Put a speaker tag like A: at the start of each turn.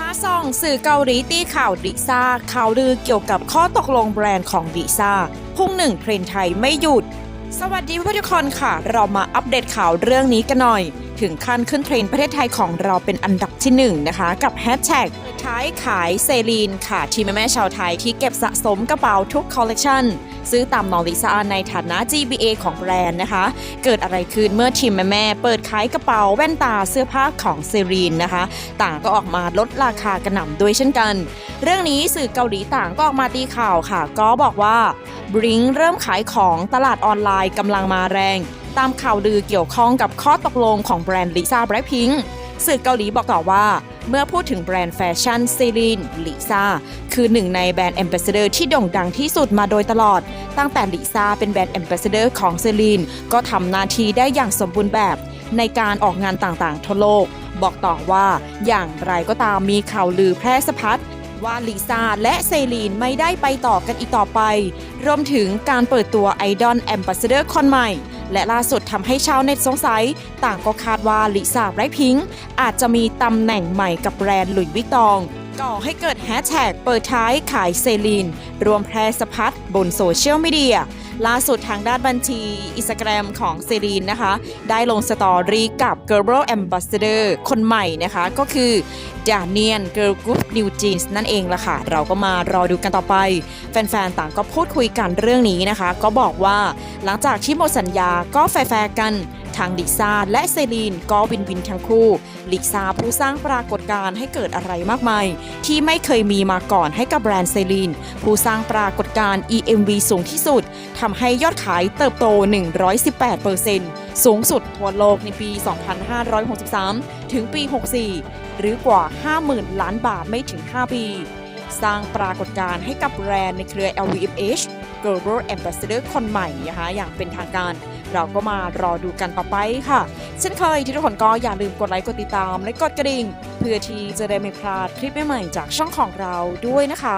A: ้าซองสื่อเกาหลีตีข่าวดิซ่าข่าวลือเกี่ยวกับข้อตกลงแบรนด์ของดิซ่าพุ่งหนึ่งเทรนไทยไม่หยุด สวัสดีทุกคนค่ะ เรามาอัปเดตข่าวเรื่องนี้กันหน่อย ถึงขั้นขึ้นเทรนด์ประเทศไทยของเราเป็นอันดับที่หนึ่งนะคะ กับแฮชแท็กท้ายขายเซรีนค่ะ ที่แม่แม่ชาวไทยที่เก็บสะสมกระเป๋าทุกคอลเลกชันซื้อตามนองลิซาในฐานะ GBA ของแบรนด์นะคะ เกิดอะไรขึ้นเมื่อทีมแม่ๆเปิดขายกระเป๋าแว่นตาเสื้อผ้าของเซรีนนะคะ ต่างก็ออกมาลดราคากระหน่ำด้วยเช่นกัน เรื่องนี้สื่อเกาหลีต่างก็ออกมาตีข่าวค่ะ ก็บอกว่า บริงเริ่มขายของตลาดออนไลน์กำลังมาแรง ตามข่าวลือเกี่ยวข้องกับข้อตกลงของแบรนด์ลิซ่าแบล็คพิงสื่อเกาหลีบอกต่อว่า เมื่อพูดถึงแบรนด์แฟชั่นซีรีนลิซ่าคือหนึ่งในแบรนด์แอมบาสเดอร์ที่โด่งดังที่สุดมาโดยตลอด ตั้งแต่ลิซ่าเป็นแบรนด์แอมบาสเดอร์ของเซรีนก็ทำหน้าที่ได้อย่างสมบูรณ์แบบ ในการออกงานต่างๆทั่วโลก บอกต่อว่าอย่างไรก็ตามมีข่าวลือแพร่สะพัด ว่าลิซ่าและเซลีนไม่ได้ไปต่อกันอีกต่อไป รวมถึงการเปิดตัวไอดอลแอมบาสเดอร์คนใหม่ และล่าสุดทำให้ชาวเน็ตสงสัย ต่างก็คาดว่าลิซ่าไรพิงค์อาจจะมีตำแหน่งใหม่กับแบรนด์หลุยส์วิตตอง ก่อให้เกิดแฮชแท็กเปิดท้ายขายเซรีน รวมแพร่สะพัดบนโซเชียลมีเดียล่าสุดทางด้านบัญชีอินสตาแกรมของเซรีนนะคะ ได้ลงสตอรี่กับ Global Ambassador คนใหม่นะคะ ก็คือดาเนียนเกิร์ลกรุ๊ปนิวจีนส์นั่นเองละค่ะ เราก็มารอดูกันต่อไป แฟนๆ ต่างก็พูดคุยกันเรื่องนี้นะคะ ก็บอกว่าหลังจากที่หมดสัญญาก็แฟร์ๆกัน ทางลิซ่าและเซรีนก็วินวินทั้งคู่ลิซ่าผู้สร้างปรากฏการณ์ให้เกิดอะไรมากมาย ที่ไม่เคยมีมาก่อนให้กับแบรนด์เซรีนผู้สร้างปรากฏการณ์ EMV สูงที่สุดทำให้ยอดขายเติบโต 118%สูงสุดทั่วโลกในปี 2563 ถึงปี 64 หรือกว่า 50,000 ล้านบาทไม่ถึง 5 ปี สร้างปรากฏการณ์ให้กับแบรนด์ในเครือ LVMH Global Ambassador คนใหม่นะคะอย่างเป็นทางการ เราก็มารอดูกันต่อไปค่ะ เช่นเคยที่ทุกคนก็อย่าลืมกดไลค์กดติดตามและกดกระดิ่ง เพื่อที่จะได้ไม่พลาดคลิปใหม่ๆจากช่องของเราด้วยนะคะ